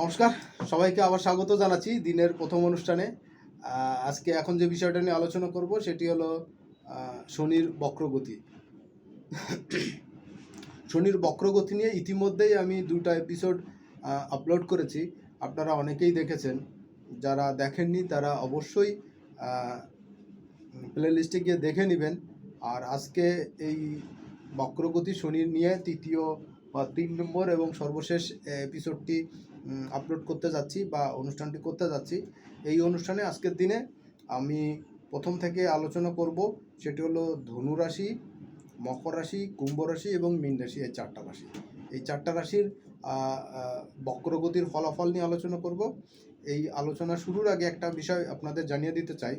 নমস্কার, সবাইকে আবার স্বাগত জানাচ্ছি দিনের প্রথম অনুষ্ঠানে। আজকে এখন যে বিষয়টা নিয়ে আলোচনা করব সেটি হলো শনির বক্রগতি। শনির বক্রগতি নিয়ে ইতিমধ্যেই আমি দুটা এপিসোড আপলোড করেছি। আপনারা অনেকেই দেখেছেন। যারা দেখেননি তারা অবশ্যই প্লে লিস্টে গিয়ে দেখে নেবেন। আর আজকে এই বক্রগতি শনির নিয়ে তৃতীয় বা তিন নম্বর এবং সর্বশেষ এপিসোডটি আপলোড করতে যাচ্ছি বা অনুষ্ঠানটি করতে যাচ্ছি। এই অনুষ্ঠানে আজকের দিনে আমি প্রথম থেকে আলোচনা করব সেটি হলো ধনু রাশি, মকর রাশি, কুম্ভ রাশি এবং মীন রাশি এই চারটা রাশি। এই চারটা রাশির বক্রগতির ফলাফল নিয়ে আলোচনা করব। এই আলোচনা শুরুর আগে একটা বিষয় আপনাদের জানিয়ে দিতে চাই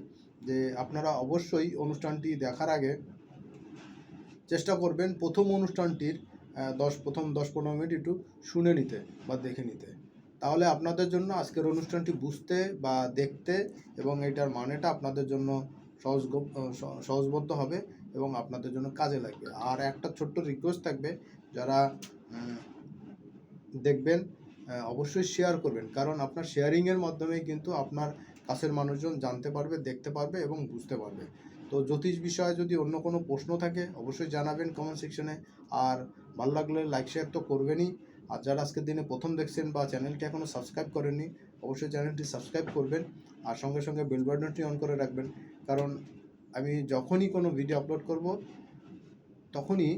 যে আপনারা অবশ্যই অনুষ্ঠানটি দেখার আগে চেষ্টা করবেন প্রথম অনুষ্ঠানটির দশ, প্রথম দশ পনেরো মিনিট একটু শুনে নিতে বা দেখে নিতে। তাহলে আপনাদের জন্য আজকের অনুষ্ঠানটি বুঝতে বা দেখতে এবং এটার মানেটা আপনাদের জন্য সহজ সহজবদ্ধ হবে এবং আপনাদের জন্য কাজে লাগবে। আর একটা ছোট্ট রিকোয়েস্ট থাকবে, যারা দেখবেন অবশ্যই শেয়ার করবেন। কারণ আপনার শেয়ারিংয়ের মাধ্যমে কিন্তু আপনার কাছের মানুষজন জানতে পারবে, দেখতে পারবে এবং বুঝতে পারবে। তো জ্যোতিষ বিষয়ে যদি অন্য কোনো প্রশ্ন থাকে, অবশ্যই জানাবেন কমেন্ট সেকশনে আর ভালো লাগলে লাইক শেয়ার তো করবেনই। আর যারা আজকের দিনে প্রথম দেখছেন বা চ্যানেলটি এখনও সাবস্ক্রাইব করেননি, অবশ্যই চ্যানেলটি সাবস্ক্রাইব করবেন আর সঙ্গে সঙ্গে বেল বাটনটি অন করে রাখবেন। কারণ আমি যখনই কোনো ভিডিও আপলোড করব, তখনই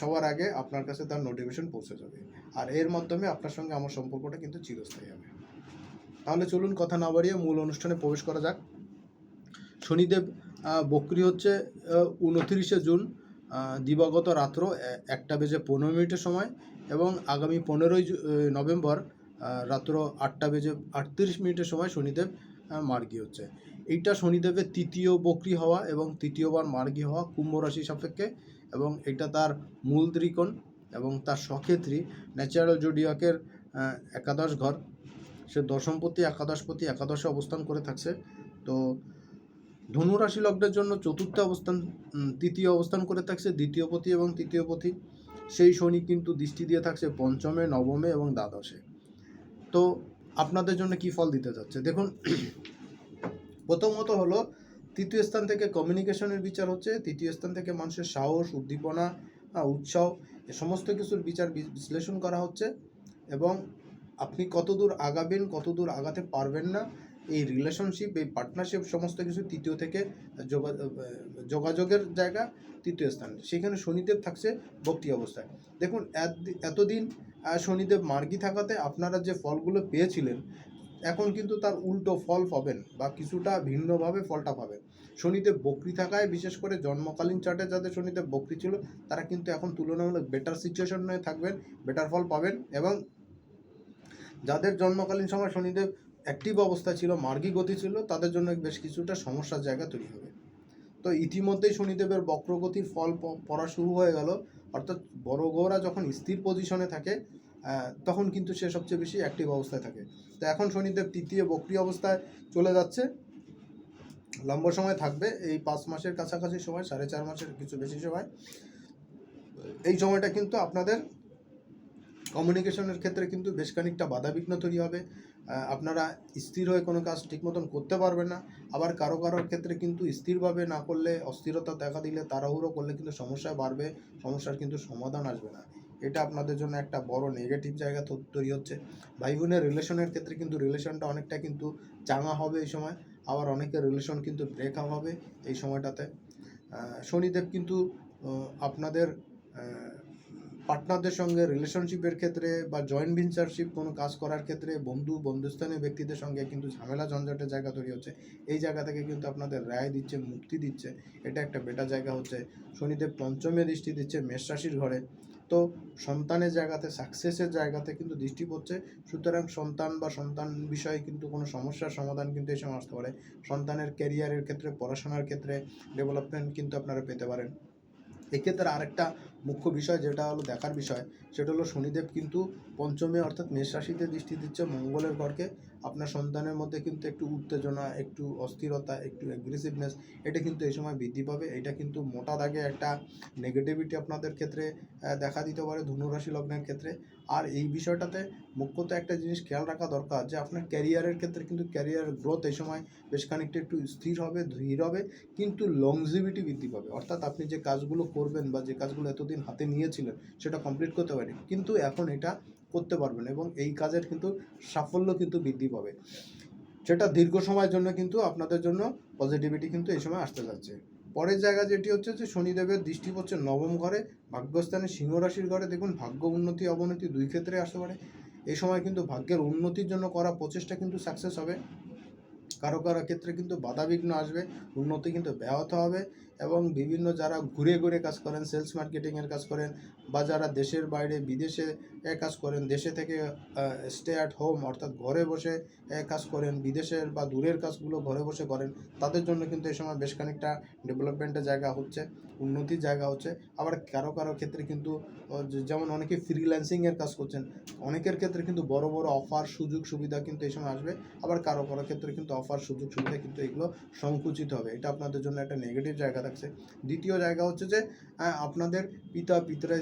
সবার আগে আপনার কাছে তার নোটিফিকেশন পৌঁছে যাবে। আর এর মাধ্যমে আপনার সঙ্গে আমার সম্পর্কটা কিন্তু চিরস্থায়ী হবে। তাহলে চলুন কথা না বাড়িয়ে মূল অনুষ্ঠানে প্রবেশ করা যাক। শনিদেব বক্রি হচ্ছে উনত্রিশে জুন দিবাগত রাত্র একটা বেজে পনেরো মিনিটের সময়। এবং আগামী পনেরোই নভেম্বর রাত্র আটটা বেজে আটত্রিশ মিনিটের সময় শনিদেব মার্গী হচ্ছে। এইটা শনিদেবের তৃতীয় বক্রি হওয়া এবং তৃতীয়বার মার্গী হওয়া কুম্ভ রাশি সাপেক্ষে এবং এটা তার মূল ত্রিকোণ এবং তার সক্ষেত্রী ন্যাচারাল জোডিয়াকের একাদশ ঘর। সে দশমপতি, একাদশপতি, একাদশে অবস্থান করে থাকছে। তো ধনু রাশি লগ্নের জন্য চতুর্থ অবস্থান তৃতীয় অবস্থান করে থাকছে দ্বিতীয় পতি এবং তৃতীয় পতি সেই শনি কিন্তু দৃষ্টি দিয়ে থাকছে পঞ্চমে, নবমে এবং দ্বাদশে। তো আপনাদের জন্য কি ফল দিতে যাচ্ছে? দেখুন, প্রথমত হলো তৃতীয় স্থান থেকে কমিউনিকেশনের বিচার হচ্ছে, তৃতীয় স্থান থেকে মানুষের সাহস, উদ্দীপনা উৎসাহ, এ সমস্ত কিছুর বিচার বিশ্লেষণ করা হচ্ছে এবং আপনি কতদূর আগাবেন, কতদূর আগাতে পারবেন না এই রিলেশনশিপ এই পার্টনারশিপ সমস্ত কিছু তৃতীয় থেকে যোগা- যোগাযোগের জায়গা তৃতীয় স্থান। সেখানে শনিদেব থাকছে ভক্তি অবস্থায়। দেখুন, এত- এতদিন শনিদেব মার্গী থাকাতে আপনারা যে ফলগুলো পেয়েছিলেন, এখন কিন্তু তার উল্টো ফল পাবেন বা কিছুটা ভিন্নভাবে ফলটা পাবেন। শনিদেব বকরি থাকায়, বিশেষ করে জন্মকালীন চার্টে যাদের শনিদেব বকরি ছিল, তারা কিন্তু এখন তুলনামূলক বেটার সিচুয়েশনে থাকবেন বেটার ফল পাবেন এবং যাদের জন্মকালীন সময় শনিদেব অ্যাক্টিভ অবস্থায় ছিল, মার্গী গতি ছিল, তাদের জন্য বেশ কিছুটা সমস্যার জায়গা তৈরি হবে। তো ইতিমধ্যেই শনিদেবের বক্রগতির ফল পড়া শুরু হয়ে গেল। অর্থাৎ বড় গৌরা যখন স্থির পজিশনে থাকে তখন কিন্তু সে সবচেয়ে বেশি অ্যাক্টিভ অবস্থায় থাকে। তো এখন শনিদেব তৃতীয় বক্রি অবস্থায় চলে যাচ্ছে। লম্বা সময় থাকবে, এই পাঁচ মাসের কাছাকাছি সময়, সাড়ে চার মাসের কিছু বেশি সময়। এই সময়টা কিন্তু আপনাদের কমিউনিকেশনের ক্ষেত্রে কিন্তু বেশ খানিকটা বাধাবিঘ্ন তৈরি হবে। আপনারা স্থির হয়ে কোনো কাজ ঠিক মতন করতে পারবেন না। আবার কারও কারোর ক্ষেত্রে কিন্তু স্থিরভাবে না করলে, অস্থিরতা দেখা দিলে, তাড়াহুড়ো করলে কিন্তু সমস্যা বাড়বে, সমস্যার কিন্তু সমাধান আসবে না। এটা আপনাদের জন্য একটা বড় নেগেটিভ জায়গা তৈরি হচ্ছে। ভাই বোনের রিলেশনের ক্ষেত্রে কিন্তু রিলেশনটা অনেকটা কিন্তু চাঙা হবে এই সময়। আবার অনেকের রিলেশন কিন্তু ব্রেক আপ হবে এই সময়টাতে। শনিদেব কিন্তু আপনাদের পার্টনারদের সঙ্গে রিলেশনশিপের ক্ষেত্রে বা জয়েন্ট ভেঞ্চারশিপ কোনো কাজ করার ক্ষেত্রে বন্ধু, বন্ধুস্থানীয় ব্যক্তিদের সঙ্গে কিন্তু ঝামেলা, ঝঞ্ঝাটের জায়গা তৈরি হচ্ছে। এই জায়গা থেকে কিন্তু আপনাদের রায় দিচ্ছে, মুক্তি দিচ্ছে। এটা একটা বেটার জায়গা হচ্ছে। শনিদেব পঞ্চমে দৃষ্টি দিচ্ছে মেষ রাশির ঘরে। তো সন্তানের জায়গাতে সাকসেসের জায়গাতে কিন্তু দৃষ্টি পড়ছে। সুতরাং সন্তান বা সন্তান বিষয়ে কিন্তু কোনো সমস্যার সমাধান কিন্তু এই সময় আসতে পারে। সন্তানের ক্যারিয়ারের ক্ষেত্রে, পড়াশোনার ক্ষেত্রে ডেভেলপমেন্ট কিন্তু আপনারা পেতে পারেন। এক্ষেত্রে আরেকটা মুখ্য বিষয় যেটা হলো দেখার বিষয়, সেটা হলো শনিদেব কিন্তু পঞ্চমে অর্থাৎ মেষ রাশিতে দৃষ্টি দিচ্ছে মঙ্গলের ঘরকে। আপনার সন্তানের মধ্যে কিন্তু একটু উত্তেজনা, একটু অস্থিরতা, একটু অ্যাগ্রেসিভনেস এটা কিন্তু এই সময় বৃদ্ধি পাবে। এটা কিন্তু মোটা দাগে একটা নেগেটিভিটি আপনাদের ক্ষেত্রে দেখা দিতে পারে ধনুরাশি লগ্নের ক্ষেত্রে। আর এই বিষয়টাতে মুখ্যত একটা জিনিস খেয়াল রাখা দরকার যে, আপনার ক্যারিয়ারের ক্ষেত্রে কিন্তু ক্যারিয়ার গ্রোথ এই সময় বেশ খানিকটা একটু স্থির হবে, ধীর হবে, কিন্তু লংজিভিটি বৃদ্ধি পাবে। অর্থাৎ আপনি যে কাজগুলো করবেন বা যে কাজগুলো এতদিন হাতে নিয়েছিলেন, সেটা কমপ্লিট করতে পারেন কিন্তু এখন এটা করতে পারবেন এবং এই কাজের কিন্তু সাফল্য কিন্তু বৃদ্ধি পাবে। সেটা দীর্ঘ সময়ের জন্য কিন্তু আপনাদের জন্য পজিটিভিটি কিন্তু এই সময় আসতে যাচ্ছে। পরের জায়গা যেটি হচ্ছে যে শনিদেবের দৃষ্টি পড়ছে নবম ঘরে, ভাগ্যস্থানে সিংহ রাশির ঘরে। দেখুন, ভাগ্য উন্নতি, অবনতি দুই ক্ষেত্রে আসতে পারে। এই সময় কিন্তু ভাগ্যের উন্নতির জন্য করা প্রচেষ্টা কিন্তু সাকসেস হবে। কারও কারও ক্ষেত্রে কিন্তু বাধাবিঘ্ন আসবে, উন্নতি কিন্তু ব্যাহত হবে এবং বিভিন্ন যারা ঘুরে ঘুরে কাজ করেন সেলস মার্কেটিংয়ের কাজ করেন বা যারা দেশের বাইরে, বিদেশে কাজ করেন, দেশে থেকে স্টে অ্যাট হোম অর্থাৎ ঘরে বসে কাজ করেন, বিদেশের বা দূরের কাজগুলো ঘরে বসে করেন, তাদের জন্য কিন্তু এই সময় বেশ খানিকটা ডেভেলপমেন্টের জায়গা হচ্ছে, উন্নতির জায়গা হচ্ছে। আবার কারও কারও ক্ষেত্রে কিন্তু যেমন অনেকে ফ্রিল্যান্সিংয়ের কাজ করছেন, অনেকের ক্ষেত্রে কিন্তু বড় বড় অফার সুযোগ, সুবিধা কিন্তু এই সময় আসবে। আবার কারও কারও ক্ষেত্রে কিন্তু অফার সুযোগ, সুবিধা কিন্তু এগুলো সংকুচিত হবে। এটা আপনাদের জন্য একটা নেগেটিভ জায়গা থাকছে। দ্বিতীয় জায়গা হচ্ছে যে আপনাদের পিতা পিতরা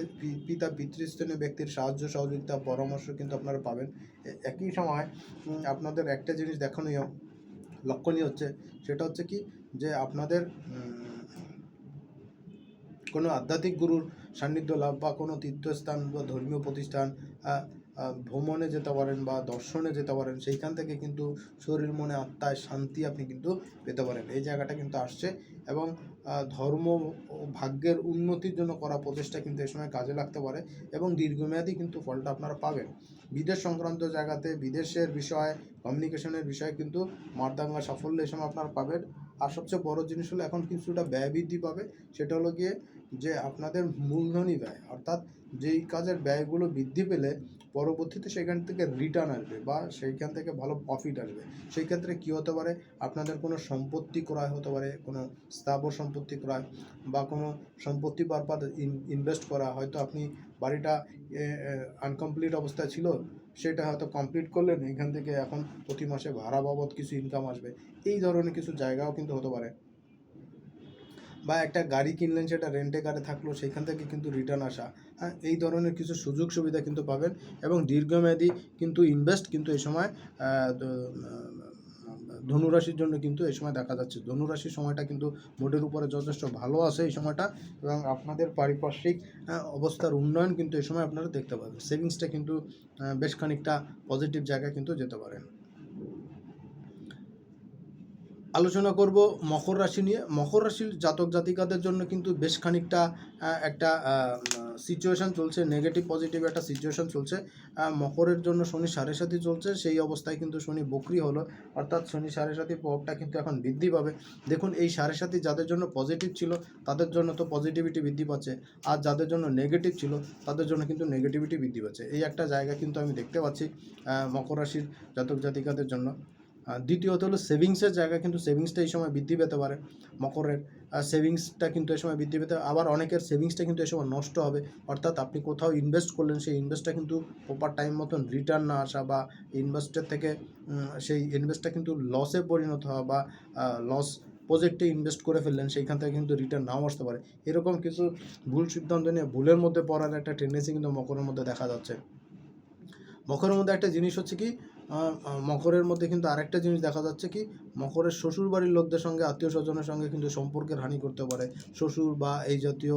পিতা পিতৃস্থানীয় ব্যক্তির সাহায্য সহযোগিতা, পরামর্শ কিন্তু আপনারা পাবেন। একই সময় আপনাদের একটা জিনিস দেখানীয় লক্ষণীয় হচ্ছে, সেটা হচ্ছে কি, যে আপনাদের কোনো আধ্যাত্মিক গুরুর সান্নিধ্য লাভ বা কোনো তীর্থস্থান বা ধর্মীয় প্রতিষ্ঠান ভ্রমণে যেতে পারেন বা দর্শনে যেতে পারেন, সেইখান থেকে কিন্তু শরীর, মনে, আত্মায় শান্তি আপনি কিন্তু পেতে পারেন। এই জায়গাটা কিন্তু আসছে এবং ধর্ম ভাগ্যের উন্নতির জন্য করা প্রচেষ্টা কিন্তু এই সময় কাজে লাগতে পারে এবং দীর্ঘমেয়াদী কিন্তু ফলটা আপনারা পাবেন। বিদেশ সংক্রান্ত জায়গাতে বিদেশের বিষয় কমিউনিকেশনের বিষয়ে কিন্তু মারদাঙ্গা সাফল্য এই সময় আপনারা পাবেন। আর সবচেয়ে বড় জিনিস হলো এখন কিছুটা ব্যয় বৃদ্ধি পাবে, সেটা হলো গিয়ে যে আপনাদের মূলধনই ব্যয়, অর্থাৎ যেই কাজের ব্যয়গুলো বৃদ্ধি পেলে পরবর্তীতে সেখান থেকে রিটার্ন আসবে বা সেইখান থেকে ভালো প্রফিট আসবে। সেই ক্ষেত্রে কী হতে পারে? আপনাদের কোনো সম্পত্তি ক্রয় হতে পারে, কোনো স্থাবর সম্পত্তি ক্রয় বা কোনো সম্পত্তি পারপাত ইনভেস্ট করা। হয়তো আপনি বাড়িটা আনকমপ্লিট অবস্থায় ছিল, সেটা হয়তো কমপ্লিট করলেন, এখান থেকে এখন প্রতি মাসে ভাড়া বাবদ কিছু ইনকাম আসবে। এই ধরনের কিছু জায়গাও কিন্তু হতে পারে। বা একটা গাড়ি কিনলেন, সেটা রেন্টে কারে থাকল, সেখান থেকে কিন্তু রিটার্ন আসা। হ্যাঁ এই ধরনের কিছু সুযোগ সুবিধা কিন্তু পাবেন এবং দীর্ঘমেয়াদী কিন্তু ইনভেস্ট কিন্তু এই সময় ধনুরাশির জন্য কিন্তু এই সময় দেখা যাচ্ছে। ধনুরাশির সময়টা কিন্তু মোটের উপরে যথেষ্ট ভালো আছে এই সময়টা এবং আপনাদের পারিপার্শ্বিক অবস্থার উন্নয়ন কিন্তু এই সময় আপনারা দেখতে পাবেন। সেভিংসটা কিন্তু বেশ খানিকটা পজিটিভ জায়গায় কিন্তু যেতে পারেন। আলোচনা করব মকর রাশি নিয়ে। মকর রাশির জাতক জাতিকাদের জন্য কিন্তু বেশ খানিকটা একটা সিচুয়েশন চলছে। নেগেটিভ পজিটিভ একটা সিচুয়েশান চলছে। মকরের জন্য শনি সাড়ে সাথে চলছে। সেই অবস্থায় কিন্তু শনি বকরি হলো। অর্থাৎ শনি সাড়ে সাথে প্রভাবটা কিন্তু এখন বৃদ্ধি পাবে। দেখুন, এই সাড়ে সাথে যাদের জন্য পজিটিভ ছিল, তাদের জন্য তো পজিটিভিটি বৃদ্ধি পাচ্ছে। আর যাদের জন্য নেগেটিভ ছিল, তাদের জন্য কিন্তু নেগেটিভিটি বৃদ্ধি পাচ্ছে। এই একটা জায়গা কিন্তু আমি দেখতে পাচ্ছি মকর রাশির জাতক জাতিকাদের জন্য। দ্বিতীয়ত হলো সেভিংসের জায়গা কিন্তু সেভিংসটা এই সময় বৃদ্ধি পেতে পারে, মকরের। সেভিংসটা কিন্তু এই সময় বৃদ্ধি পেতে আবার অনেকের সেভিংসটা কিন্তু এই সময় নষ্ট হবে। অর্থাৎ আপনি কোথাও ইনভেস্ট করলেন, সেই ইনভেস্টটা কিন্তু প্রপার টাইম মতন রিটার্ন না আসা বা ইনভেস্টের থেকে সেই ইনভেস্টটা কিন্তু লসে পরিণত হওয়া বা লস প্রজেক্টে ইনভেস্ট করে ফেললেন, সেইখান থেকে কিন্তু রিটার্ন নাও আসতে পারে। এরকম কিছু ভুল সিদ্ধান্ত নিয়ে ভুলের মধ্যে পড়ার একটা টেন্ডেন্সি কিন্তু মকরের মধ্যে দেখা যাচ্ছে। মকরের মধ্যে একটা জিনিস হচ্ছে কি মকরের মধ্যে কিন্তু আরেকটা জিনিস দেখা যাচ্ছে কি, মকরের শ্বশুর বাড়ির লোকদের সঙ্গে, আত্মীয় স্বজনের সঙ্গে কিন্তু সম্পর্কের হানি করতে পারে। শ্বশুর বা এই জাতীয়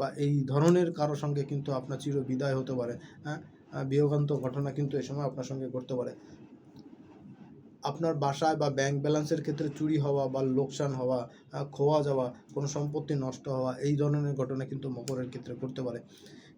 বা এই ধরনের কারও সঙ্গে কিন্তু আপনার চির বিদায় হতে পারে। হ্যাঁ বিয়োগান্ত ঘটনা কিন্তু এ সময় আপনার সঙ্গে ঘটতে পারে। আপনার বাসায় বা ব্যাংক ব্যালেন্সের ক্ষেত্রে চুরি হওয়া বা লোকসান হওয়া খোয়া যাওয়া, কোনো সম্পত্তি নষ্ট হওয়া, এই ধরনের ঘটনা কিন্তু মকরের ক্ষেত্রে ঘটতে পারে।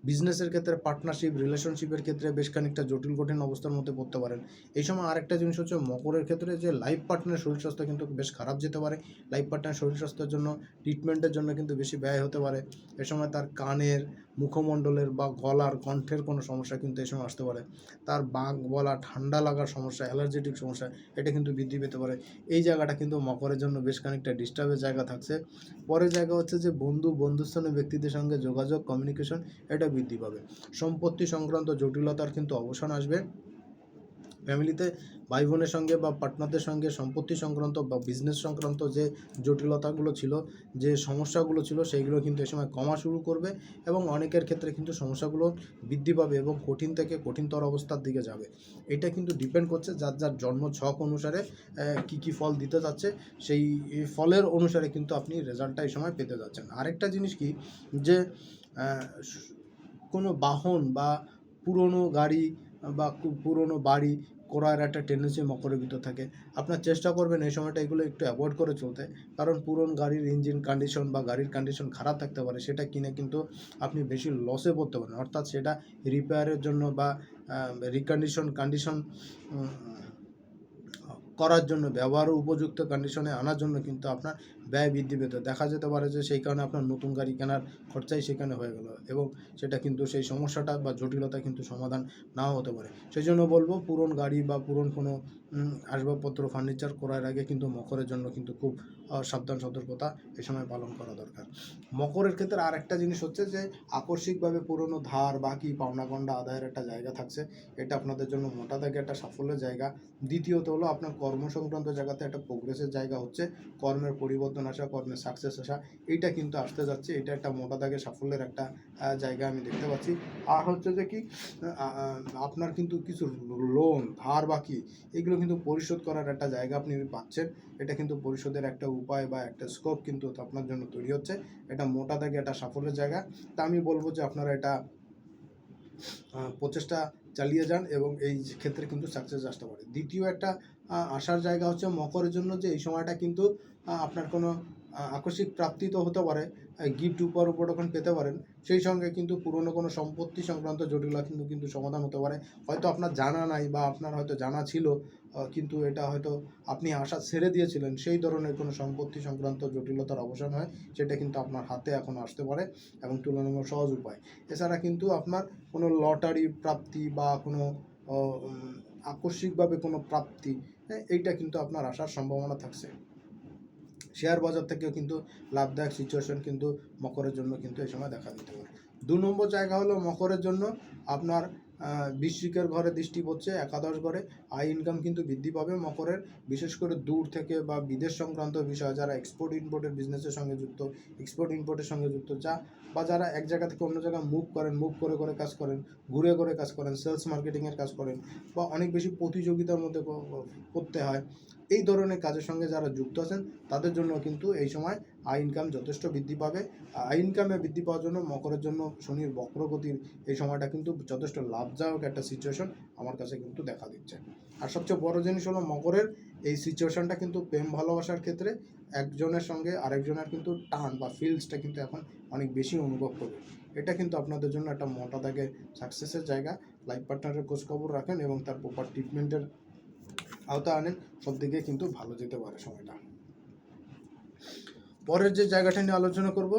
বিজনেসের ক্ষেত্রে পার্টনারশিপ রিলেশনশিপের ক্ষেত্রে বেশ খানিকটা জটিল, কঠিন অবস্থার মধ্যে পড়তে পারেন। এই সময় আরেকটা জিনিস হচ্ছে, মকরের ক্ষেত্রে যে লাইফ পার্টনারের শরীর স্বাস্থ্য কিন্তু বেশ খারাপ যেতে পারে। লাইফ পার্টনার শরীর স্বাস্থ্যের জন্য ট্রিটমেন্টের জন্য কিন্তু বেশি ব্যয় হতে পারে। এ সময় তার কানের মুখমণ্ডলের বা গলার কণ্ঠের কোনো সমস্যা কিন্তু এই সময় আসতে পারে। তার বাঘ গলা, ঠান্ডা লাগার সমস্যা, অ্যালার্জেটিক সমস্যা, এটা কিন্তু বৃদ্ধি পেতে পারে। এই জায়গাটা কিন্তু মকরের জন্য বেশ খানিকটা ডিস্টার্বের জায়গা থাকছে। পরের জায়গা হচ্ছে যে বন্ধু, বন্ধুস্থানীয় ব্যক্তিদের সঙ্গে যোগাযোগ কমিউনিকেশন এটা বৃদ্ধি পাবে। সম্পত্তি সংক্রান্ত জটিলতার কিন্তু অবসান আসবে। ফ্যামিলিতে ভাই বোনের সঙ্গে বা পার্টনারদের সঙ্গে সম্পত্তি সংক্রান্ত বা বিজনেস সংক্রান্ত যে জটিলতাগুলো ছিল, যে সমস্যাগুলো ছিল, সেইগুলো কিন্তু এ সময় কমা শুরু করবে এবং অনেকের ক্ষেত্রে কিন্তু সমস্যাগুলো বৃদ্ধি পাবে এবং কঠিন থেকে কঠিনতর অবস্থার দিকে যাবে। এটা কিন্তু ডিপেন্ড করছে যার যার জন্ম ছক অনুসারে কি কি ফল দিতে যাচ্ছে, সেই ফলের অনুসারে কিন্তু আপনি রেজাল্টটা এই সময় পেতে যাচ্ছেন। আরেকটা জিনিস কি, যে কোনো বাহন বা পুরনো গাড়ি বা খুব পুরনো বাড়ি করার একটা টেন্ডেন্সি মকরের থাকে। আপনার চেষ্টা করবেন এই সময়টা এগুলো একটু অ্যাভয়েড করে চলতে। কারণ পুরনো গাড়ির ইঞ্জিন কন্ডিশন বা গাড়ির কন্ডিশন খারাপ থাকতে পারে, সেটা কিনে কিন্তু আপনি বেশি লসে পড়তে পারেন। অর্থাৎ সেটা রিপেয়ারের জন্য বা রিকন্ডিশন কন্ডিশন করার জন্য, ব্যবহার উপযুক্ত কন্ডিশনে আনার জন্য কিন্তু আপনার ব্যয় বৃদ্ধি পেতে। দেখা যেতে পারে যে সেই কারণে আপনার নতুন গাড়ি কেনার খরচাই সেখানে হয়ে গেল এবং সেটা কিন্তু সেই সমস্যাটা বা জটিলতা কিন্তু সমাধান নাও হতে পারে। সেই জন্য বলব পুরন গাড়ি বা পুরন কোনো আসবাবপত্র, ফার্নিচার করার আগে কিন্তু মকরের জন্য কিন্তু খুব সাবধান, সতর্কতা এ সময় পালন করা দরকার। মকরের ক্ষেত্রে আর একটা জিনিস হচ্ছে যে আকস্মিকভাবে পুরনো ধার, বাকি, পাওনাগণ্ডা আদায়ের একটা জায়গা থাকছে। এটা আপনাদের জন্য মোটা দাগে একটা সাফল্যের জায়গা। দ্বিতীয়ত হলো আপনার কর্ম সংক্রান্ত জায়গাতে একটা প্রোগ্রেসের জায়গা হচ্ছে। কর্মের পরিবর্তন আসা কর্মের সাকসেস আসা, এইটা কিন্তু আসতে যাচ্ছে। এটা একটা মোটা দাগে সাফল্যের একটা জায়গা আমি দেখতে পাচ্ছি। আর হচ্ছে যে কি আপনার কিন্তু কিছু লোন ধার বাকি, এগুলো কিন্তু পরিশোধ করার একটা জায়গা আপনি পাচ্ছেন। এটা কিন্তু পরিশোধের একটা উপায় বা একটা স্কোপ কিন্তু আপনার জন্য তৈরি হচ্ছে। এটা মোটা দাগে একটা সাফল্যের জায়গা। তা আমি বলব যে আপনারা এটা প্রচেষ্টা চালিয়ে যান এবং এই ক্ষেত্রে কিন্তু সাকসেস আসতে পারে। দ্বিতীয় একটা আসার জায়গা হচ্ছে মকরের জন্য যে এই সময়টা কিন্তু আপনার কোনো আকস্মিক প্রাপ্তি তো হতে পারে গিফট উপর উপর ওখানে পেতে পারেন সেই সঙ্গে কিন্তু পুরনো কোনো সম্পত্তি সংক্রান্ত জটিলতা কিন্তু কিন্তু সমাধান হতে পারে। হয়তো আপনার জানা নাই বা আপনার হয়তো জানা ছিল কিন্তু এটা হয়তো আপনি আশা ছেড়ে দিয়েছিলেন সেই ধরনের কোনো সম্পত্তি সংক্রান্ত জটিলতার অবসান হয় সেটা কিন্তু আপনার হাতে এখন আসতে পারে এবং তুলনামূলক সহজ উপায়। এছাড়া কিন্তু আপনার কোনো লটারি প্রাপ্তি বা কোনো আকস্মিকভাবে কোনো প্রাপ্তি হ্যাঁ, এইটা কিন্তু আপনার আসার সম্ভাবনা থাকছে। শেয়ার বাজার থেকেও কিন্তু লাভদায়ক সিচুয়েশন কিন্তু মকরের জন্য কিন্তু এই সময় দেখা দিতে পারে। দু নম্বর জায়গা হলো মকরের জন্য আপনার বৃশ্চিকের ঘরে দৃষ্টি পড়ছে একাদশ ঘরে। আয় ইনকাম কিন্তু বৃদ্ধি পাবে মকরের। বিশেষ করে দূর থেকে বা বিদেশ সংক্রান্ত বিষয়, যারা এক্সপোর্ট ইম্পোর্টের বিজনেসের সঙ্গে যুক্ত এক্সপোর্ট ইম্পোর্টের সঙ্গে যুক্ত, যা বা যারা এক জায়গা থেকে অন্য জায়গায় মুভ করেন মুভ করে করে কাজ করেন, ঘুরে ঘুরে কাজ করেন সেলস মার্কেটিংয়ের কাজ করেন বা অনেক বেশি প্রতিযোগিতার মধ্যে করতে হয়, এই ধরনের কাজের সঙ্গে যারা যুক্ত আছেন, তাদের জন্য কিন্তু এই সময় আয় ইনকাম যথেষ্ট বৃদ্ধি পাবে। আয় ইনকামে বৃদ্ধি পাওয়ার জন্য মকরের জন্য শনির বক্রগতির এই সময়টা কিন্তু যথেষ্ট লাভদায়ক একটা সিচুয়েশন আমার কাছে কিন্তু দেখা দিচ্ছে। আর সবচেয়ে বড় জিনিস হলো মকরের এই সিচুয়েশনটা কিন্তু প্রেম ভালোবাসার ক্ষেত্রে একজনের সঙ্গে আরেকজনের কিন্তু টান বা ফিলসটা কিন্তু এখন অনেক বেশি অনুভব করবে। এটা কিন্তু আপনাদের জন্য একটা মোটা দাগে সাকসেসের জায়গা। লাইফ পার্টনারের খোঁজখবর রাখেন এবং তার প্রপার ট্রিটমেন্টের আওতা আনেন। সব দিকে কিন্তু ভালো যেতে পারে সময়টা। পরের যে জায়গাটা নিয়ে আলোচনা করব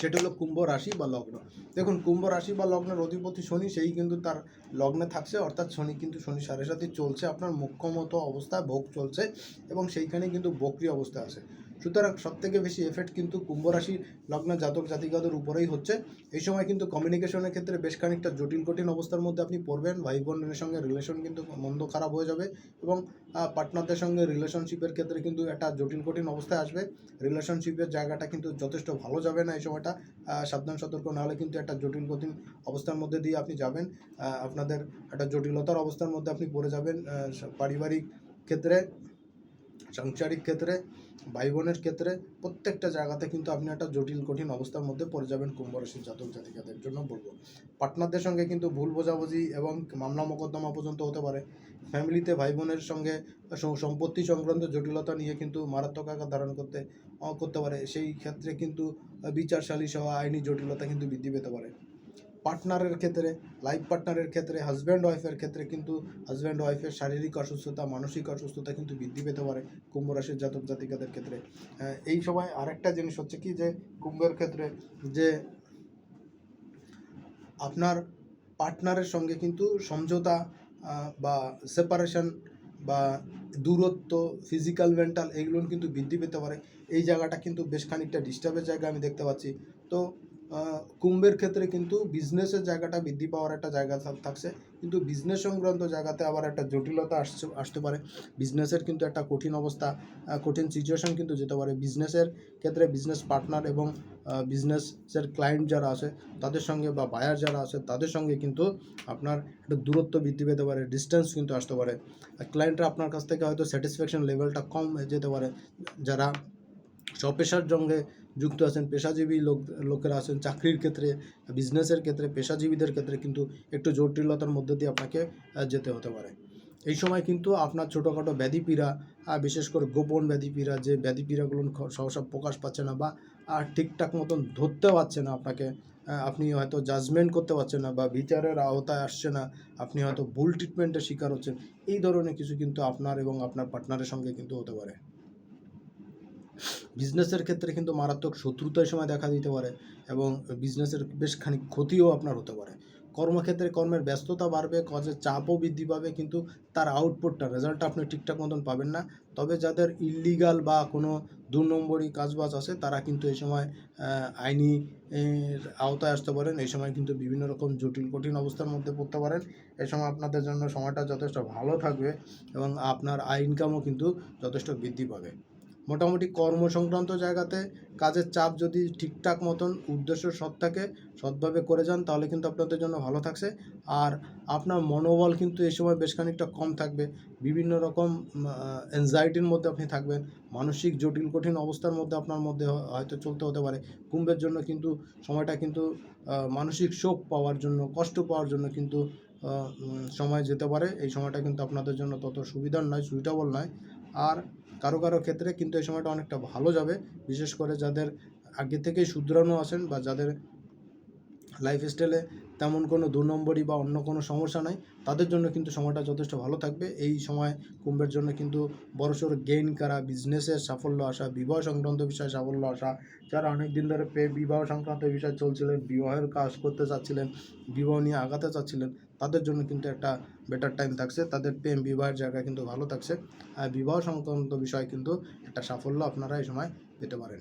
সেটা হলো কুম্ভ রাশি বা লগ্ন। দেখুন, কুম্ভ রাশি বা লগ্নের অধিপতি শনি, সেই কিন্তু তার লগ্নে থাকছে, অর্থাৎ শনি কিন্তু শনি সাড়ে সাথে চলছে, আপনার মুখ্যমত অবস্থায় ভোগ চলছে এবং সেইখানে কিন্তু বক্রি অবস্থায় আছে। সুতরাং সব থেকে বেশি এফেক্ট কিন্তু কুম্ভ রাশি লগ্ন জাতক জাতিকাদের উপরেই হচ্ছে। এই সময় কিন্তু কমিউনিকেশনের ক্ষেত্রে বেশ খানিকটা জটিল কঠিন অবস্থার মধ্যে আপনি পড়বেন। ভাই বোনের সঙ্গে রিলেশন কিন্তু মন্দ খারাপ হয়ে যাবে এবং পার্টনারদের সঙ্গে রিলেশনশিপের ক্ষেত্রে কিন্তু একটা জটিল কঠিন অবস্থায় আসবে। রিলেশনশিপের জায়গাটা কিন্তু যথেষ্ট ভালো যাবে না এই সময়টা। সাবধান, সতর্ক নাহলে কিন্তু একটা জটিল কঠিন অবস্থার মধ্যে দিয়ে আপনি যাবেন। আপনাদের একটা জটিলতার অবস্থার মধ্যে আপনি পড়ে যাবেন। পারিবারিক ক্ষেত্রে সাংসারিক ক্ষেত্রে ভাই বোনের ক্ষেত্রে প্রত্যেকটা জায়গাতে কিন্তু আপনি একটা জটিল, কঠিন অবস্থার মধ্যে পড়ে যাবেন কুম্ভ রাশির জাতক জাতিকাদের জন্য বলব। পার্টনারদের সঙ্গে কিন্তু ভুল বোঝাবুঝি এবং মামলা মোকদ্দমা পর্যন্ত হতে পারে। ফ্যামিলিতে ভাই বোনের সঙ্গে সম্পত্তি সংক্রান্ত জটিলতা নিয়ে কিন্তু মারাত্মক আকার ধারণ করতে করতে পারে। সেই ক্ষেত্রে কিন্তু বিচার সালিশ হওয়া আইনি জটিলতা কিন্তু বৃদ্ধি পেতে পারে। পার্টনারের ক্ষেত্রে লাইফ পার্টনারের ক্ষেত্রে হাজব্যান্ড ওয়াইফের ক্ষেত্রে কিন্তু হাজব্যান্ড ওয়াইফের শারীরিক অসুস্থতা, মানসিক অসুস্থতা কিন্তু বৃদ্ধি পেতে পারে কুম্ভ রাশির জাতক জাতিকাদের ক্ষেত্রে। এই সময় আরেকটা জিনিস হচ্ছে কি যে, কুম্ভের ক্ষেত্রে যে আপনার পার্টনারের সঙ্গে কিন্তু সমঝোতা বা সেপারেশন বা দূরত্ব ফিজিক্যাল মেন্টাল এগুলো কিন্তু বৃদ্ধি পেতে পারে। এই জায়গাটা কিন্তু বেশ খানিকটা ডিস্টার্বের জায়গা আমি দেখতে পাচ্ছি। তো কুম্ভের ক্ষেত্রে কিন্তু বিজনেসের জায়গাটা বৃদ্ধি পাওয়ার একটা জায়গা থাকছে। কিন্তু বিজনেস সংক্রান্ত জায়গাতে আবার একটা জটিলতা আসছে, আসতে পারে। বিজনেসের কিন্তু একটা কঠিন অবস্থা কঠিন সিচুয়েশন কিন্তু যেতে পারে। বিজনেসের ক্ষেত্রে বিজনেস পার্টনার এবং বিজনেসের ক্লায়েন্ট যারা আছে, তাদের সঙ্গে বা বায়ার যারা আছে, তাদের সঙ্গে কিন্তু আপনার একটা দূরত্ব বৃদ্ধি পেতে পারে ডিস্টেন্স কিন্তু আসতে পারে। ক্লায়েন্টরা আপনার কাছ থেকে হয়তো স্যাটিসফ্যাকশন লেভেলটা কম যেতে পারে। যারা স্বপেশার সঙ্গে যুক্ত আছেন পেশাজীবী লোক লোকেরা আছেন চাকরির ক্ষেত্রে বিজনেসের ক্ষেত্রে পেশাজীবীদের ক্ষেত্রে কিন্তু একটু জটিলতার মধ্যে দিয়ে আপনাকে যেতে হতে পারে। এই সময় কিন্তু আপনার ছোটোখাটো ব্যাধি পীড়া আহ, বিশেষ করে গোপন ব্যাধি পীড়া যে ব্যাধি পীড়াগুলো খ- সহসা প্রকাশ পাচ্ছে না বা আর ঠিকঠাক মতন ধরতে পারছে না আপনাকে আপনি হয়তো জাজমেন্ট করতে পারছেন না বা বিচারের আওতায় আসছে না আপনি হয়তো ভুল ট্রিটমেন্টের শিকার হচ্ছেন এই ধরনের কিছু কিন্তু আপনার এবং আপনার পার্টনারের সঙ্গে কিন্তু হতে পারে। বিজনেসের ক্ষেত্রে কিন্তু মারাত্মক শত্রুতার সময় দেখা দিতে পারে এবং বিজনেসের বেশ খানিক ক্ষতিও আপনার হতে পারে। কর্মক্ষেত্রে কর্মের ব্যস্ততা বাড়বে, কাজের চাপও বৃদ্ধি পাবে, কিন্তু তার আউটপুটটা রেজাল্টটা আপনি ঠিকঠাক মতন পাবেন না। তবে যাদের ইলিগাল বা কোনো দু নম্বরই কাজবাজ আছে, তারা কিন্তু এই সময় আইনি আওতায় আসতে পারেন। এই সময় কিন্তু বিভিন্ন রকম জটিল, কঠিন অবস্থার মধ্যে পড়তে পারেন। এই সময় আপনাদের জন্য সময়টা যথেষ্ট ভালো থাকবে এবং আপনার আয় ইনকামও কিন্তু যথেষ্ট বৃদ্ধি পাবে। মোটামুটি কর্ম সংক্রান্ত জায়গাতে কাজের চাপ যদি ঠিকঠাক মতন উদ্দেশ্য সৎ থাকে, সৎভাবে করে যান, তাহলে কিন্তু আপনাদের জন্য ভালো থাকছে। আর আপনার মনোবল কিন্তু এই সময় বেশ খানিকটা কম থাকবে। বিভিন্ন রকম অ্যাংজাইটির মধ্যে আপনি থাকবেন। মানসিক জটিল, কঠিন অবস্থার মধ্যে আপনার মধ্যে হয়তো চলতে হতে পারে। কুম্ভের জন্য কিন্তু সময়টা কিন্তু মানসিক শোক পাওয়ার জন্য, কষ্ট পাওয়ার জন্য কিন্তু সময় যেতে পারে। এই সময়টা কিন্তু আপনাদের জন্য তত সুবিধার নয় সুইটেবল নয়। আর কারও কারও ক্ষেত্রে কিন্তু এই সময়টা অনেকটা ভালো যাবে। বিশেষ করে যাদের আগে থেকেই শুধরানো আছেন বা যাদের লাইফ স্টাইলে তেমন কোনো দু নম্বরই বা অন্য কোনো সমস্যা নাই, তাদের জন্য কিন্তু সময়টা যথেষ্ট ভালো থাকবে। এই সময় কুম্ভের জন্য কিন্তু বড়সড় গেইন করা বিজনেসের সাফল্য আসা, বিবাহ সংক্রান্ত বিষয়ে সাফল্য আসা, যারা অনেক দিন ধরে বিবাহ সংক্রান্ত বিষয় চলছিলেন, বিবাহের কাজ করতে চাচ্ছিলেন, বিবাহ নিয়ে আগাতে চাচ্ছিলেন তাদের জন্য কিন্তু একটা বেটার টাইম থাকছে। তাদের প্রেম, বিবাহের জায়গা কিন্তু ভালো থাকছে। আর বিবাহ সংক্রান্ত বিষয়ে কিন্তু একটা সাফল্য আপনারা এই সময় পেতে পারেন।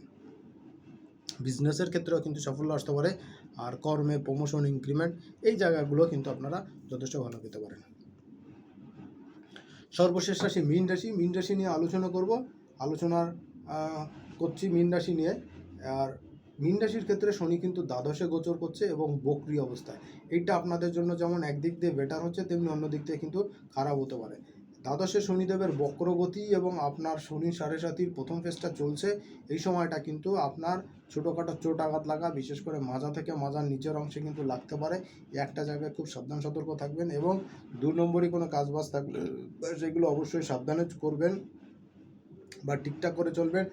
বিজনেসের ক্ষেত্রেও কিন্তু সাফল্য আসতে পারে। আর কর্মে প্রমোশন ইনক্রিমেন্ট এই জায়গাগুলো কিন্তু আপনারা যথেষ্ট ভালো পেতে পারেন। সর্বশেষ রাশি মীন রাশি। মীন রাশি নিয়ে আলোচনা করব। আলোচনার করছি মীন রাশি নিয়ে। আর মীন রাশির ক্ষেত্রে শনি কিন্তু দ্বাদশে গোচর করছে এবং বক্রি অবস্থায়। এইটা আপনাদের জন্য যেমন একদিক দিয়ে বেটার হচ্ছে, তেমনি অন্য দিক থেকে কিন্তু খারাপ হতে পারে। দ্বাদশে শনিদেবের বক্রগতি এবং আপনার শনি সাড়ে সাতির প্রথম ফেজটা চলছে, এই সময়টা কিন্তু আপনার ছোটোখাটো চোট আঘাত লাগা, বিশেষ করে মাজা থেকে মাজার নিচের অংশে কিন্তু লাগতে পারে। একটা জায়গায় খুব সাবধান সতর্ক থাকবেন এবং দু নম্বরই কোনো কাজবাজ থাকলে সেগুলো অবশ্যই সাবধানে করবেন বা ঠিকঠাক করে চলবেন।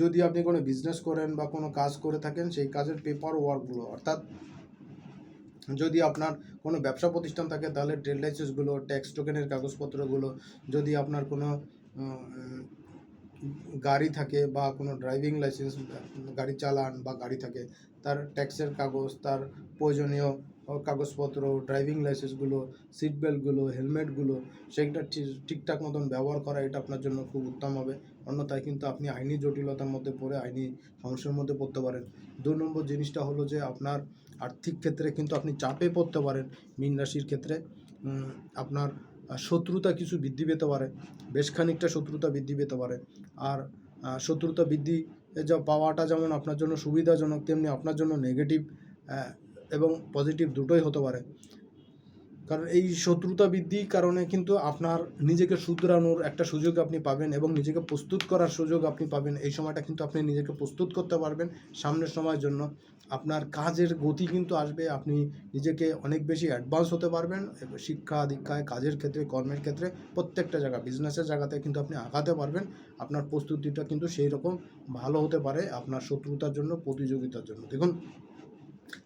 যদি আপনি কোনো বিজনেস করেন বা কোনো কাজ করে থাকেন, সেই কাজের পেপার ওয়ার্কগুলো অর্থাৎ যদি আপনার কোনো ব্যবসা প্রতিষ্ঠান থাকে, তাহলে ট্রেড লাইসেন্সগুলো ট্যাক্স টোকেনের কাগজপত্রগুলো যদি আপনার কোনো গাড়ি থাকে বা কোনো ড্রাইভিং লাইসেন্স গাড়ি চালান বা গাড়ি থাকে, তার ট্যাক্সের কাগজ, তার প্রয়োজনীয় কাগজপত্র ড্রাইভিং লাইসেন্সগুলো সিট বেল্টগুলো হেলমেটগুলো সেইটা ঠিক- ঠিকঠাক মতন ব্যবহার করা এটা আপনার জন্য খুব উত্তম হবে। অন্যথায় কিন্তু আপনি আইনি জটিলতার মধ্যে পড়ে আইনি সমস্যার মধ্যে পড়তে পারেন। দু নম্বর জিনিসটা হলো যে আপনার আর্থিক ক্ষেত্রে কিন্তু আপনি চাপে পড়তে পারেন। মীন রাশির ক্ষেত্রে আপনার শত্রুতা কিছু বৃদ্ধি পেতে পারে। বেশ খানিকটা শত্রুতা বৃদ্ধি পেতে পারে। আর শত্রুতা বৃদ্ধি যা পাওয়াটা যেমন আপনার জন্য সুবিধাজনক, তেমনি আপনার জন্য নেগেটিভ এবং পজিটিভ দুটোই হতে পারে। কারণ এই শত্রুতা বৃদ্ধির কারণে কিন্তু আপনার নিজেকে শুধরানোর একটা সুযোগ আপনি পাবেন এবং নিজেকে প্রস্তুত করার সুযোগ আপনি পাবেন। এই সময়টা কিন্তু আপনি নিজেকে প্রস্তুত করতে পারবেন সামনের সময়ের জন্য। আপনার কাজের গতি কিন্তু আসবে, আপনি নিজেকে অনেক বেশি অ্যাডভান্স হতে পারবেন। শিক্ষা দীক্ষায়, কাজের ক্ষেত্রে, কর্মের ক্ষেত্রে প্রত্যেকটা জায়গা বিজনেসের জায়গাতে কিন্তু আপনি আগাতে পারবেন। আপনার প্রস্তুতিটা কিন্তু সেই রকম ভালো হতে পারে আপনার শত্রুতার জন্য, প্রতিযোগিতার জন্য। দেখুন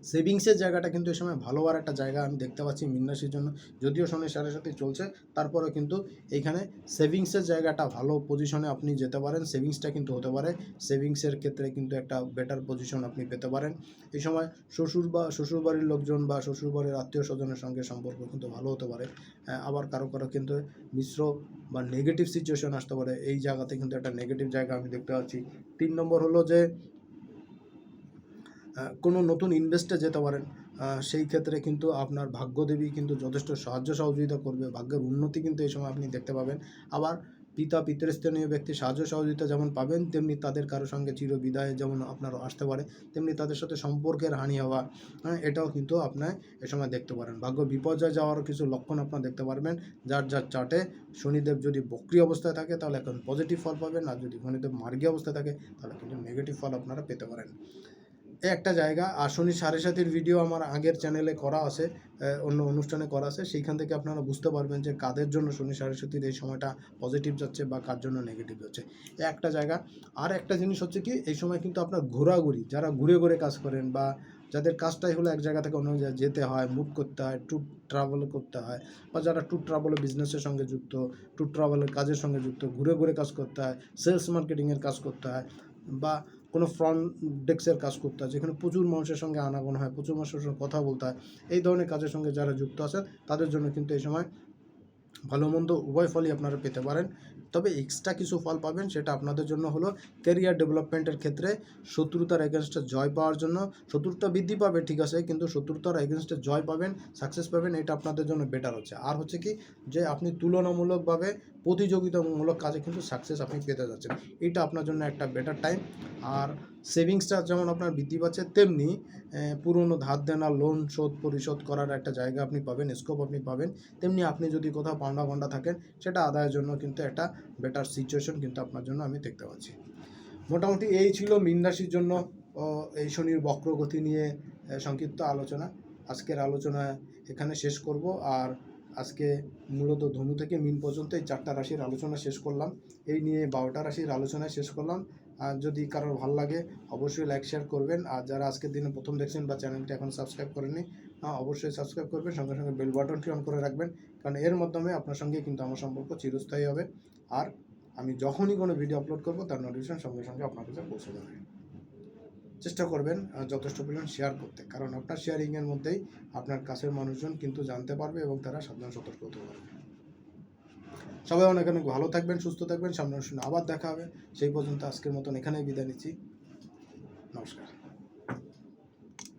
সেভিংসের জায়গাটা কিন্তু এই সময় ভালো হওয়ার একটা জায়গা আমি দেখতে পাচ্ছি মীন রাশির জন্য। যদিও শনি সাড়ে সাথে চলছে, তারপরেও কিন্তু এইখানে সেভিংসের জায়গাটা ভালো পজিশনে আপনি যেতে পারেন, সেভিংসটা কিন্তু হতে পারে। সেভিংসের ক্ষেত্রে কিন্তু একটা বেটার পজিশন আপনি পেতে পারেন। এই সময় শ্বশুর বা, শ্বশুরবাড়ির লোকজন বা, শ্বশুরবাড়ির আত্মীয় স্বজনের সঙ্গে সম্পর্ক কিন্তু ভালো হতে পারে। আবার কারও কারও কিন্তু মিশ্র বা নেগেটিভ সিচুয়েশন আসতে পারে। এই জায়গাতে কিন্তু একটা নেগেটিভ জায়গা আমি দেখতে পাচ্ছি। তিন নম্বর হলো যে কোনো নতুন ইনভেস্টে যেতে পারেন সেই ক্ষেত্রে কিন্তু আপনার ভাগ্যদেবী কিন্তু যথেষ্ট সাহায্য সহযোগিতা করবে, ভাগ্যের উন্নতি কিন্তু এই সময় আপনি দেখতে পাবেন। আবার পিতা, পিতৃস্থানীয় ব্যক্তি সাহায্য সহযোগিতা যেমন পাবেন, তেমনি তাদের কারও সঙ্গে চির বিদায় যেমন আপনার আসতে পারে, তেমনি তাদের সাথে সম্পর্কের হানি হওয়া হ্যাঁ এটাও কিন্তু আপনার এ সময় দেখতে পারেন। ভাগ্য বিপর্যয় যাওয়ার কিছু লক্ষণ আপনার দেখতে পারবেন, যার যার চার্টে শনিদেব যদি বক্রি অবস্থায় থাকে তাহলে এখন পজিটিভ ফল পাবেন, আর যদি শনিদেব মার্গী অবস্থায় থাকে তাহলে কিন্তু নেগেটিভ ফল আপনারা পেতে পারেন। একটা জায়গা, আর শনি সাড়ে সাতির ভিডিও আমার আগের চ্যানেলে করা আছে অন্য অনুষ্ঠানে করা আছে, সেইখান থেকে আপনারা বুঝতে পারবেন যে কাদের জন্য শনি সাড়ে সাতির এই সময়টা পজিটিভ যাচ্ছে বা কার জন্য নেগেটিভ যাচ্ছে। একটা জায়গা। আর একটা জিনিস হচ্ছে কি, এই সময় কিন্তু আপনার ঘোরাঘুরি, যারা ঘুরে ঘুরে কাজ করেন বা যাদের কাজটাই হলো এক জায়গা থেকে অন্য জায়গায় যেতে হয় মুভ করতে হয় ট্যুর ট্রাভেল করতে হয়, বা যারা ট্যুর ট্রাভেল বিজনেসের সঙ্গে যুক্ত ট্যুর ট্রাভেলের কাজের সঙ্গে যুক্ত, ঘুরে ঘুরে কাজ করতে হয় সেলস মার্কেটিংয়ের কাজ করতে হয়, বা কোনো ফ্রন্ট ডেস্কের কাজ করতে হয়, যেখানে প্রচুর মানুষের সঙ্গে আনাগোনা হয়, প্রচুর মানুষের সঙ্গে কথা বলতে হয়। এই ধরনের কাজের সঙ্গে যারা যুক্ত আছেন, তাদের জন্য কিন্তু এই সময় ভালো মন্দ উভয় ফলই আপনারা পেতে পারেন। তবে এক্সট্রা কিছু ফল পাবেন, সেটা আপনাদের জন্য হলো ক্যারিয়ার ডেভেলপমেন্টের ক্ষেত্রে শত্রুতার এগেনস্টে জয় পাওয়ার জন্য। শত্রুতা বৃদ্ধি পাবে, ঠিক আছে, কিন্তু শত্রুতার এগেনস্টে জয় পাবেন সাকসেস পাবেন, এটা আপনাদের জন্য বেটার হচ্ছে। আর হচ্ছে কি, যে আপনি তুলনামূলকভাবে প্রতিযোগিতামূলক কাজে কিন্তু সাকসেস আপনি পেতে যাচ্ছেন। এটা আপনার জন্য একটা বেটার টাইম আর সেভিংসটা যেমন আপনার বৃদ্ধি পাচ্ছে, তেমনি পুরনো ধার দেনা লোন শোধ পরিশোধ করার একটা জায়গা আপনি পাবেন স্কোপ আপনি পাবেন। তেমনি আপনি যদি কোথাও পান্ডা পান্ডা থাকেন, সেটা আদায়ের জন্য কিন্তু একটা বেটার সিচুয়েশন কিন্তু আপনার জন্য আমি দেখতে পাচ্ছি। মোটামুটি এই ছিল মীন রাশির জন্য এই শনির বক্রগতি নিয়ে সংক্ষিপ্ত আলোচনা। আজকের আলোচনা এখানে শেষ করব। আর আজকে মূলত ধনু থেকে মিন পর্যন্ত এই চারটা রাশির আলোচনা শেষ করলাম। এই নিয়ে বারোটা রাশির আলোচনা শেষ করলাম। আর যদি কারোর ভালো লাগে অবশ্যই লাইক শেয়ার করবেন। আর যারা আজকের দিনে প্রথম দেখছেন বা চ্যানেলটি এখন সাবস্ক্রাইব করেননি আহ, অবশ্যই সাবস্ক্রাইব করবেন। সঙ্গে সঙ্গে বেল বাটনটি অন করে রাখবেন। কারণ এর মাধ্যমে আপনার সঙ্গে কিন্তু আমার সম্পর্ক চিরস্থায়ী হবে। আর আমি যখনই কোনো ভিডিও আপলোড করব তার নোটিফিকেশন সঙ্গে সঙ্গে আপনার কাছে পৌঁছে যাবে। চেষ্টা করবেন যথেষ্ট পরিমাণ শেয়ার করতে। কারণ আপনার শেয়ারিংয়ের মধ্যেই আপনার কাছের মানুষজন কিন্তু জানতে পারবে এবং তারা সাবধান সতর্ক হতে পারবে। সবাই অনেক অনেক ভালো থাকবেন, সুস্থ থাকবেন, সামনে শুনে আবার দেখা হবে। সেই পর্যন্ত আজকের মতন এখানেই বিদায় নিচ্ছি। নমস্কার।